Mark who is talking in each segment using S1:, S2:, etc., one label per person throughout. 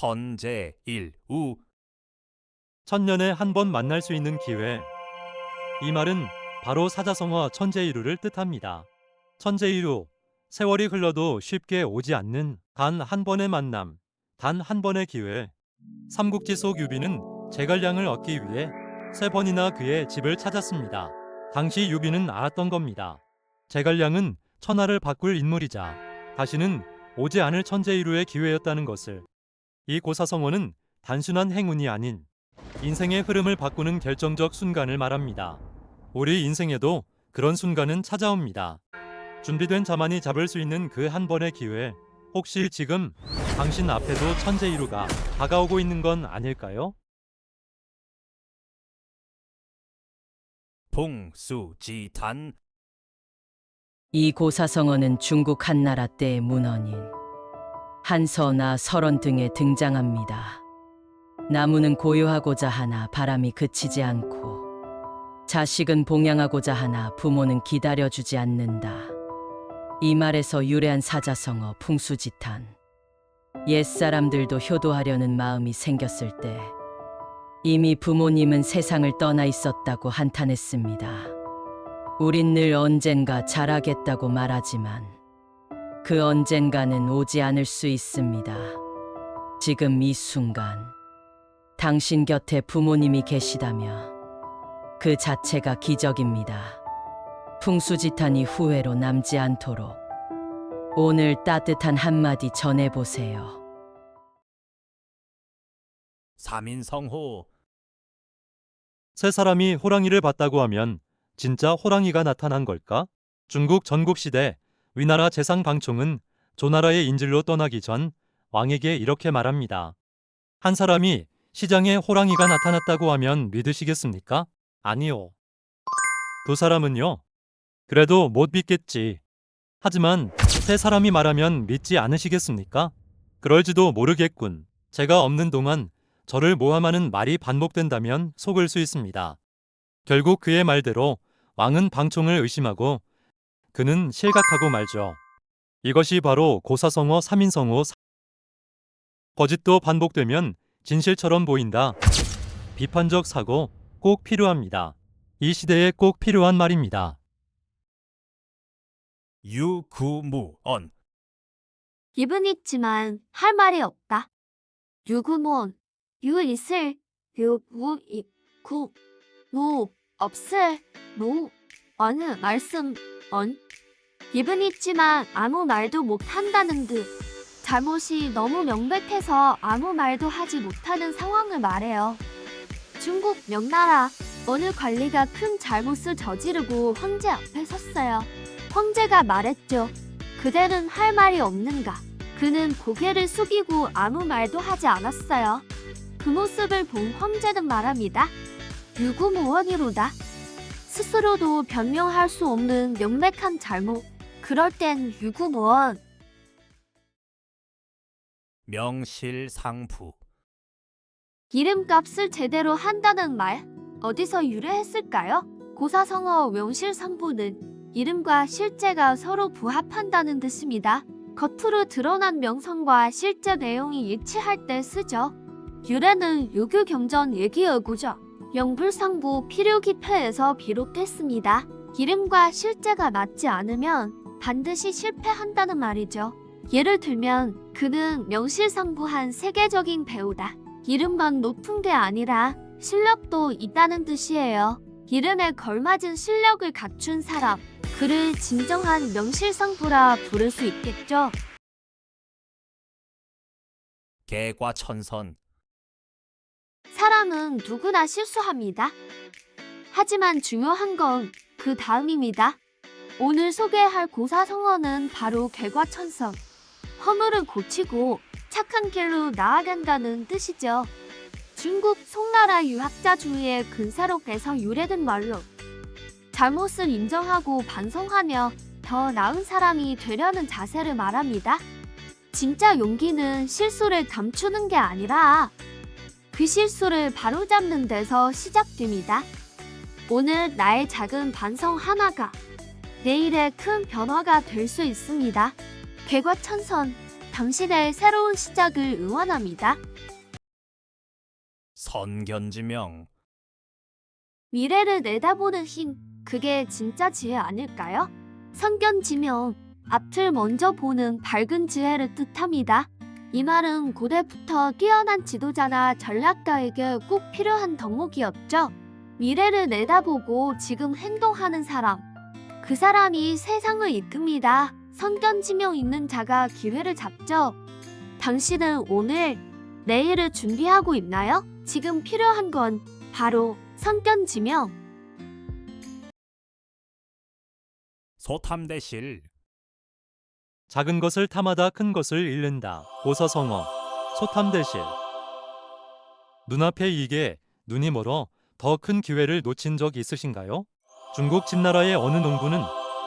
S1: 천재일우
S2: 천년에 한 번 만날 수 있는 기회. 이 말은 바로 사자성어 천재이루를 뜻합니다. 천재이루, 세월이 흘러도 쉽게 오지 않는 단 한 번의 만남, 단 한 번의 기회. 삼국지 속 유비는 제갈량을 얻기 위해 세 번이나 그의 집을 찾았습니다. 당시 유비는 알았던 겁니다. 제갈량은 천하를 바꿀 인물이자 다시는 오지 않을 천재이루의 기회였다는 것을. 이 고사성어는 단순한 행운이 아닌 인생의 흐름을 바꾸는 결정적 순간을 말합니다. 우리 인생에도 그런 순간은 찾아옵니다. 준비된 자만이 잡을 수 있는 그 한 번의 기회. 혹시 지금 당신 앞에도 천재이루가 다가오고 있는 건 아닐까요?
S1: 봉수지탄
S3: 이 고사성어는 중국 한나라 때의 문헌인 한서나 설원 등에 등장합니다. 나무는 고요하고자 하나 바람이 그치지 않고 자식은 봉양하고자 하나 부모는 기다려주지 않는다. 이 말에서 유래한 사자성어 풍수지탄. 옛사람들도 효도하려는 마음이 생겼을 때 이미 부모님은 세상을 떠나 있었다고 한탄했습니다. 우린 늘 언젠가 잘하겠다고 말하지만 그 언젠가는 오지 않을 수 있습니다. 지금 이 순간 당신 곁에 부모님이 계시다며 그 자체가 기적입니다. 풍수지탄이 후회로 남지 않도록 오늘 따뜻한 한마디 전해보세요.
S1: 삼인성호
S2: 세 사람이 호랑이를 봤다고 하면 진짜 호랑이가 나타난 걸까? 중국 전국시대 위나라 재상 방총은 조나라의 인질로 떠나기 전 왕에게 이렇게 말합니다. 한 사람이 시장에 호랑이가 나타났다고 하면 믿으시겠습니까? 아니요. 두 사람은요? 그래도 못 믿겠지. 하지만 세 사람이 말하면 믿지 않으시겠습니까? 그럴지도 모르겠군. 제가 없는 동안 저를 모함하는 말이 반복된다면 속을 수 있습니다. 결국 그의 말대로 왕은 방총을 의심하고 그는 실각하고 말죠. 이것이 바로 고사성어 3인성어 거짓도 반복되면 진실처럼 보인다. 비판적 사고 꼭 필요합니다. 이 시대에 꼭 필요한 말입니다.
S1: 유구무언
S4: 입은 있지만 할 말이 없다. 유구몬, 유 있을, 유무 있구, 무 없을, 무 어느 말씀, 언. 입은 있지만 아무 말도 못한다는 듯. 잘못이 너무 명백해서 아무 말도 하지 못하는 상황을 말해요. 중국 명나라 어느 관리가 큰 잘못을 저지르고 황제 앞에 섰어요. 황제가 말했죠. 그대는 할 말이 없는가? 그는 고개를 숙이고 아무 말도 하지 않았어요. 그 모습을 본 황제는 말합니다. 유구무원이로다. 스스로도 변명할 수 없는 명백한 잘못. 그럴 땐 유구무원.
S1: 명실상부
S4: 이름값을 제대로 한다는 말 어디서 유래했을까요? 고사성어 명실상부는 이름과 실제가 서로 부합한다는 뜻입니다. 겉으로 드러난 명성과 실제 내용이 일치할 때 쓰죠. 유래는 유교 경전 얘기어구죠. 영불상부 필요기패에서 비롯됐습니다. 이름과 실제가 맞지 않으면 반드시 실패한다는 말이죠. 예를 들면 그는 명실상부한 세계적인 배우다. 이름만 높은 게 아니라 실력도 있다는 뜻이에요. 이름에 걸맞은 실력을 갖춘 사람, 그를 진정한 명실상부라 부를 수 있겠죠.
S1: 개과 천선
S4: 사람은 누구나 실수합니다. 하지만 중요한 건 그 다음입니다. 오늘 소개할 고사성어는 바로 개과천선. 허물을 고치고 착한 길로 나아간다는 뜻이죠. 중국 송나라 유학자 중의 근사록에서 유래된 말로 잘못을 인정하고 반성하며 더 나은 사람이 되려는 자세를 말합니다. 진짜 용기는 실수를 감추는 게 아니라 그 실수를 바로잡는 데서 시작됩니다. 오늘 나의 작은 반성 하나가 내일의 큰 변화가 될 수 있습니다. 개과천선 당신의 새로운 시작을 응원합니다.
S1: 선견지명
S4: 미래를 내다보는 힘, 그게 진짜 지혜 아닐까요? 선견지명, 앞을 먼저 보는 밝은 지혜를 뜻합니다. 이 말은 고대부터 뛰어난 지도자나 전략가에게 꼭 필요한 덕목이었죠. 미래를 내다보고 지금 행동하는 사람. 그 사람이 세상을 이끕니다. 선견 지명 있는 자가 기회를 잡죠. 당신은 오늘, 내일을 준비하고 있나요? 지금 필요한 건 바로 선견 지명.
S1: 소탐대실
S2: 작은 것을 탐하다 큰 것을 잃는다. 고서성어, 소탐대실. 눈앞에 이게 눈이 멀어 더 큰 기회를 놓친 적 있으신가요? 중국 진나라의 어느 농부는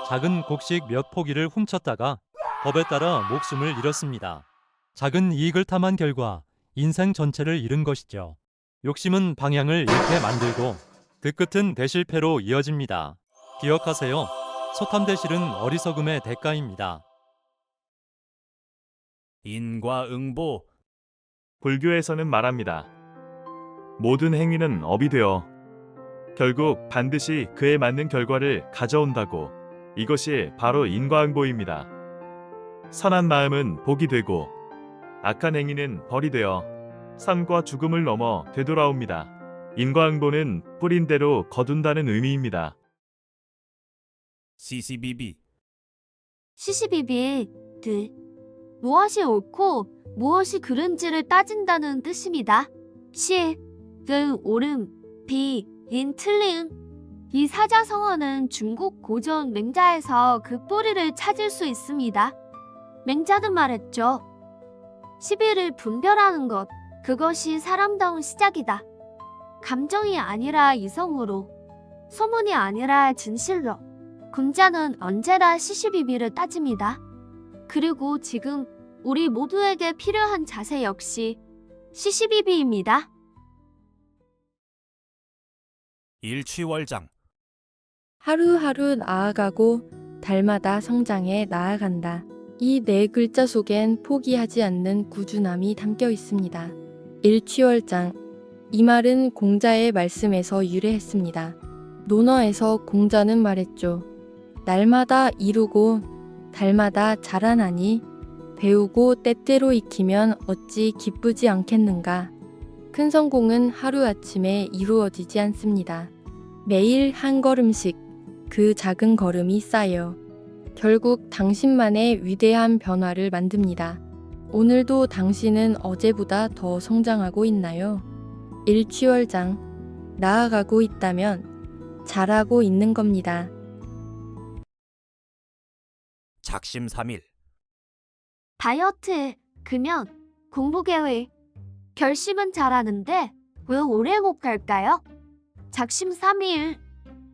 S2: 작은 곡식 몇 포기를 훔쳤다가 법에 따라 목숨을 잃었습니다. 작은 이익을 탐한 결과 인생 전체를 잃은 것이죠. 욕심은 방향을 잃게 만들고 그 끝은 대실패로 이어집니다. 기억하세요. 소탐대실은 어리석음의 대가입니다.
S1: 인과응보
S5: 불교에서는 말합니다. 모든 행위는 업이 되어 결국 반드시 그에 맞는 결과를 가져온다고. 이것이 바로 인과응보입니다. 선한 마음은 복이 되고 악한 행위는 벌이 되어 삶과 죽음을 넘어 되돌아옵니다. 인과응보는 뿌린 대로 거둔다는 의미입니다.
S1: CCBB
S4: 드 무엇이 옳고 무엇이 그른지를 따진다는 뜻입니다. 시, 은 옳음, 비, 인 틀림. 이 사자성어는 중국 고전 맹자에서 그 뿌리를 찾을 수 있습니다. 맹자는 말했죠. 시비를 분별하는 것, 그것이 사람다운 시작이다. 감정이 아니라 이성으로, 소문이 아니라 진실로. 군자는 언제나 시시비비를 따집니다. 그리고 지금 우리 모두에게 필요한 자세 역시 시시비비입니다.
S1: 일취월장
S6: 하루하루 나아가고 달마다 성장해 나아간다. 이 네 글자 속엔 포기하지 않는 꾸준함이 담겨 있습니다. 일취월장. 이 말은 공자의 말씀에서 유래했습니다. 논어에서 공자는 말했죠. 날마다 이루고 달마다 자라나니 배우고 때때로 익히면 어찌 기쁘지 않겠는가. 큰 성공은 하루아침에 이루어지지 않습니다. 매일 한 걸음씩 그 작은 걸음이 쌓여 결국 당신만의 위대한 변화를 만듭니다. 오늘도 당신은 어제보다 더 성장하고 있나요? 일취월장. 나아가고 있다면 잘하고 있는 겁니다.
S1: 작심 삼일
S4: 다이어트, 금연, 공부 계획. 결심은 잘하는데 왜 오래 못 갈까요? 작심삼일.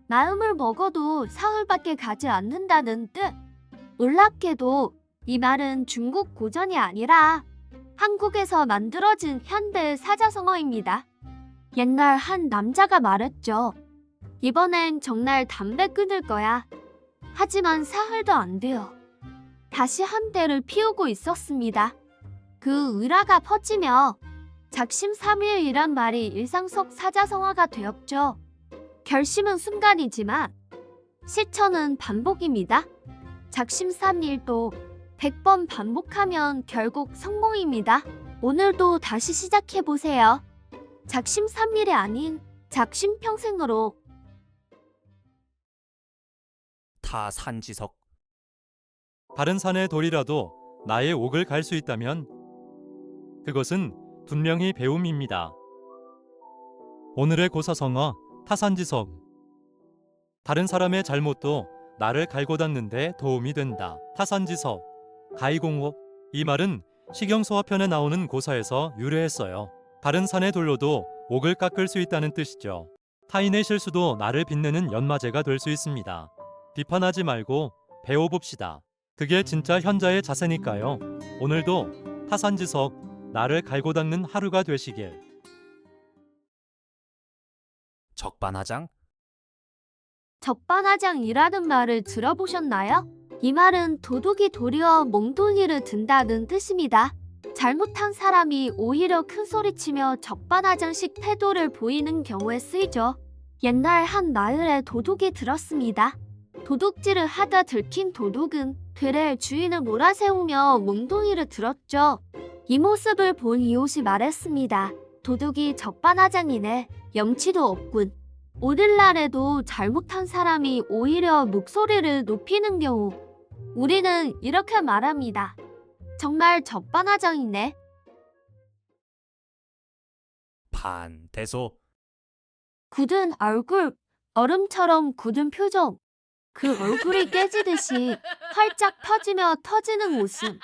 S4: 마음을 먹어도 사흘밖에 가지 않는다는 뜻. 놀랍게도 이 말은 중국 고전이 아니라 한국에서 만들어진 현대 사자성어입니다. 옛날 한 남자가 말했죠. 이번엔 정말 담배 끊을 거야. 하지만 사흘도 안 돼요. 다시 한 대를 피우고 있었습니다. 그 의라가 퍼지며 작심삼일이란 말이 일상 속 사자성어가 되었죠. 결심은 순간이지만 실천은 반복입니다. 작심삼일도 100번 반복하면 결국 성공입니다. 오늘도 다시 시작해보세요. 작심삼일이 아닌 작심평생으로
S1: 타산지석
S2: 다른 산의 돌이라도 나의 옥을 갈 수 있다면 그것은 분명히 배움입니다. 오늘의 고사성어 타산지석 다른 사람의 잘못도 나를 갈고 닦는데 도움이 된다. 타산지석 가이공옥 이 말은 식용소화편에 나오는 고사에서 유래했어요. 다른 산의 돌로도 옥을 깎을 수 있다는 뜻이죠. 타인의 실수도 나를 빛내는 연마제가 될 수 있습니다. 비판하지 말고 배워봅시다. 그게 진짜 현자의 자세니까요. 오늘도 타산지석 나를 갈고 닦는 하루가 되시길.
S1: 적반하장
S4: 적반하장이라는 말을 들어보셨나요? 이 말은 도둑이 도리어 몽둥이를 든다는 뜻입니다. 잘못한 사람이 오히려 큰 소리치며 적반하장식 태도를 보이는 경우에 쓰이죠. 옛날 한 마을에 도둑이 들었습니다. 도둑질을 하다 들킨 도둑은 되레 주인을 몰아세우며 몽둥이를 들었죠. 이 모습을 본 이웃이 말했습니다. 도둑이 적반하장이네. 염치도 없군. 오늘날에도 잘못한 사람이 오히려 목소리를 높이는 경우 우리는 이렇게 말합니다. 정말 적반하장이네.
S1: 반대소
S4: 굳은 얼굴, 얼음처럼 굳은 표정. 그 얼굴이 깨지듯이 활짝 펴지며 터지는 웃음.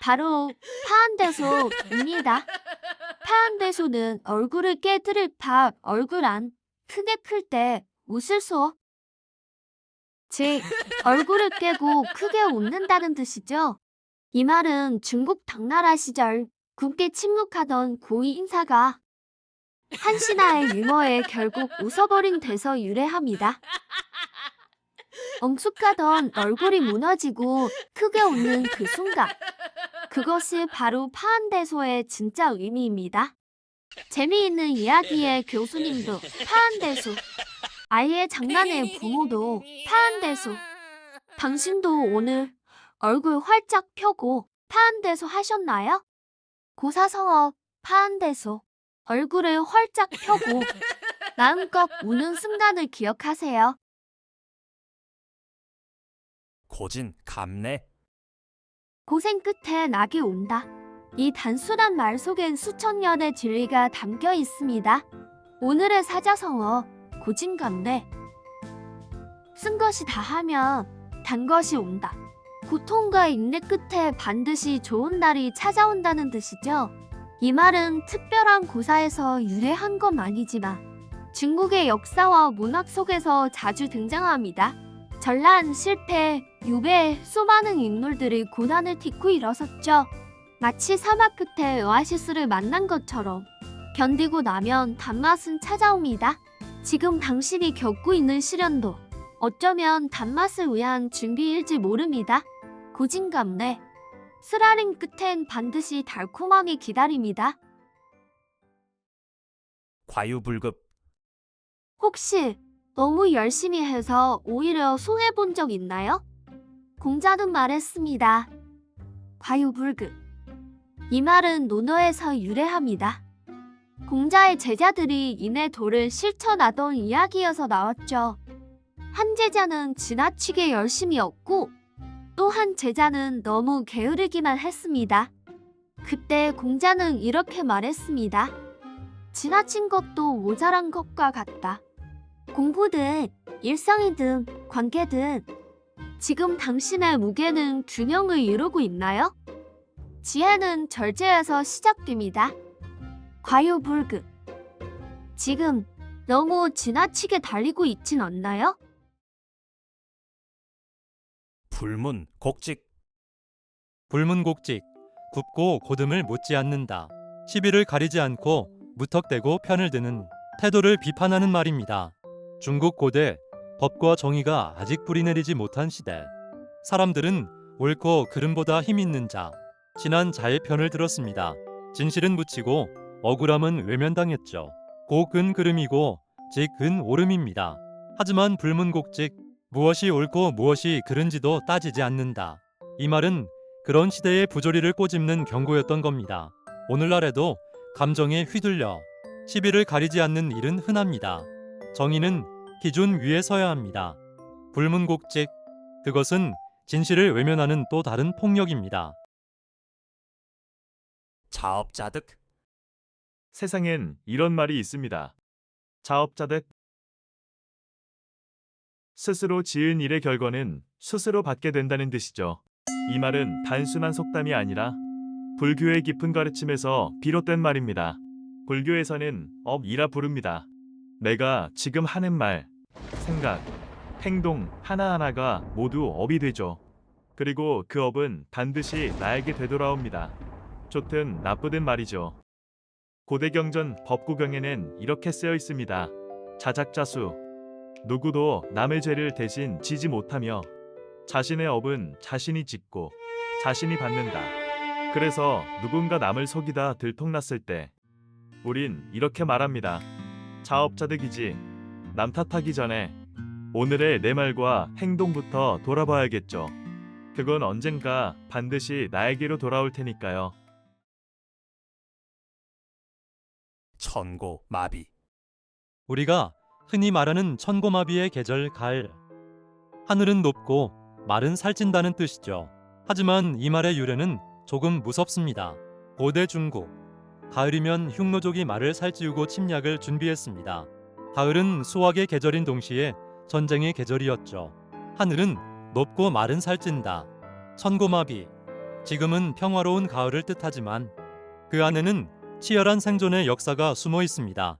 S4: 바로 파한대소입니다. 파한대소는 얼굴을 깨뜨릴 밥, 얼굴 안 크게 클 때 웃을 소. 즉, 얼굴을 깨고 크게 웃는다는 뜻이죠. 이 말은 중국 당나라 시절 굵게 침묵하던 고위 인사가 한 신하의 유머에 결국 웃어버린 데서 유래합니다. 엄숙하던 얼굴이 무너지고 크게 웃는 그 순간. 그것이 바로 파한대소의 진짜 의미입니다. 재미있는 이야기의 교수님도 파한대소. 아이의 장난의 부모도 파한대소. 당신도 오늘 얼굴 활짝 펴고 파한대소 하셨나요? 고사성어 파한대소. 얼굴을 활짝 펴고 마음껏 우는 순간을 기억하세요.
S1: 고진 감내
S4: 고생 끝에 낙이 온다. 이 단순한 말 속엔 수천 년의 진리가 담겨 있습니다. 오늘의 사자성어 고진감래 쓴 것이 다하면 단 것이 온다. 고통과 인내 끝에 반드시 좋은 날이 찾아온다는 뜻이죠. 이 말은 특별한 고사에서 유래한 건 아니지만 중국의 역사와 문학 속에서 자주 등장합니다. 전란, 실패, 유배, 수많은 인물들이 고난을 딛고 일어섰죠. 마치 사막 끝에 오아시스를 만난 것처럼 견디고 나면 단맛은 찾아옵니다. 지금 당신이 겪고 있는 시련도 어쩌면 단맛을 위한 준비일지 모릅니다. 고진감래 쓰라린 끝엔 반드시 달콤함이 기다립니다.
S1: 과유불급
S4: 혹시 너무 열심히 해서 오히려 손해본 적 있나요? 공자는 말했습니다. 과유불급. 이 말은 논어에서 유래합니다. 공자의 제자들이 인의 도를 실천하던 이야기여서 나왔죠. 한 제자는 지나치게 열심히 얻고 또 한 제자는 너무 게으르기만 했습니다. 그때 공자는 이렇게 말했습니다. 지나친 것도 모자란 것과 같다. 공부든 일상이든 관계든 지금 당신의 무게는 균형을 이루고 있나요? 지혜는 절제에서 시작됩니다. 과유불급. 지금 너무 지나치게 달리고 있진 않나요?
S1: 불문 곡직
S2: 불문곡직, 굽고 고듬을 묻지 않는다. 시비를 가리지 않고 무턱대고 편을 드는 태도를 비판하는 말입니다. 중국 고대 법과 정의가 아직 뿌리내리지 못한 시대. 사람들은 옳고 그름보다 힘 있는 자, 친한 자의 편을 들었습니다. 진실은 묻히고 억울함은 외면당했죠. 고근 그름이고 직근 오름입니다. 하지만 불문곡직, 무엇이 옳고 무엇이 그른지도 따지지 않는다. 이 말은 그런 시대의 부조리를 꼬집는 경고였던 겁니다. 오늘날에도 감정에 휘둘려 시비를 가리지 않는 일은 흔합니다. 정의는 기준 위에 서야 합니다. 불문곡직, 그것은 진실을 외면하는 또 다른 폭력입니다.
S1: 자업자득
S5: 세상엔 이런 말이 있습니다. 자업자득. 스스로 지은 일의 결과는 스스로 받게 된다는 뜻이죠. 이 말은 단순한 속담이 아니라 불교의 깊은 가르침에서 비롯된 말입니다. 불교에서는 업이라 부릅니다. 내가 지금 하는 말, 생각, 행동 하나하나가 모두 업이 되죠. 그리고 그 업은 반드시 나에게 되돌아옵니다. 좋든 나쁘든 말이죠. 고대 경전 법구경에는 이렇게 쓰여 있습니다. 자작자수 누구도 남의 죄를 대신 지지 못하며 자신의 업은 자신이 짓고 자신이 받는다. 그래서 누군가 남을 속이다 들통났을 때 우린 이렇게 말합니다. 자업자득 이지. 남 탓하기 전에 오늘의 내 말과 행동부터 돌아봐야겠죠. 그건 언젠가 반드시 나에게로 돌아올 테니까요.
S1: 천고 마비.
S2: 우리가 흔히 말하는 천고마비의 계절 가을. 하늘은 높고 말은 살찐다는 뜻이죠. 하지만 이 말의 유래는 조금 무섭습니다. 고대 중국. 가을이면 흉노족이 말을 살찌우고 침략을 준비했습니다. 가을은 수확의 계절인 동시에 전쟁의 계절이었죠. 하늘은 높고 말은 살찐다. 천고마비. 지금은 평화로운 가을을 뜻하지만 그 안에는 치열한 생존의 역사가 숨어 있습니다.